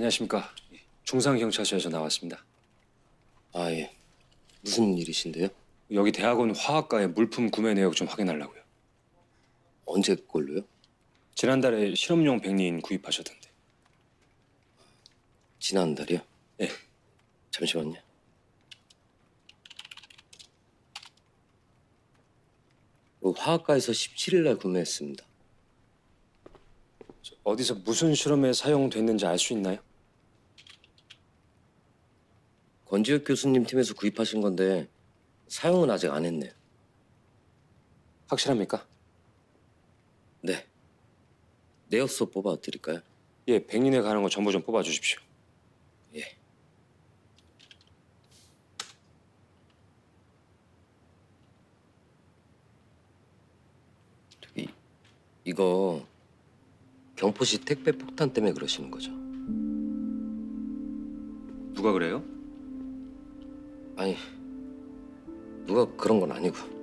안녕하십니까. 중상경찰서에서 나왔습니다. 아, 예. 무슨 일이신데요? 여기 대학원 화학과의 물품 구매 내역 좀 확인하려고요. 언제 걸로요? 지난달에 실험용 백리인 구입하셨던데. 지난달이요? 예. 잠시만요. 그 화학과에서 17일 날 구매했습니다. 저 어디서 무슨 실험에 사용됐는지 알 수 있나요? 권지혁 교수님 팀에서 구입하신 건데 사용은 아직 안 했네요. 확실합니까? 네. 내역서 뽑아 드릴까요? 예, 백린에 가는 거 전부 좀 뽑아 주십시오. 예. 저기 이거 경포시 택배 폭탄 때문에 그러시는 거죠? 누가 그래요? 아니 누가 그런 건 아니고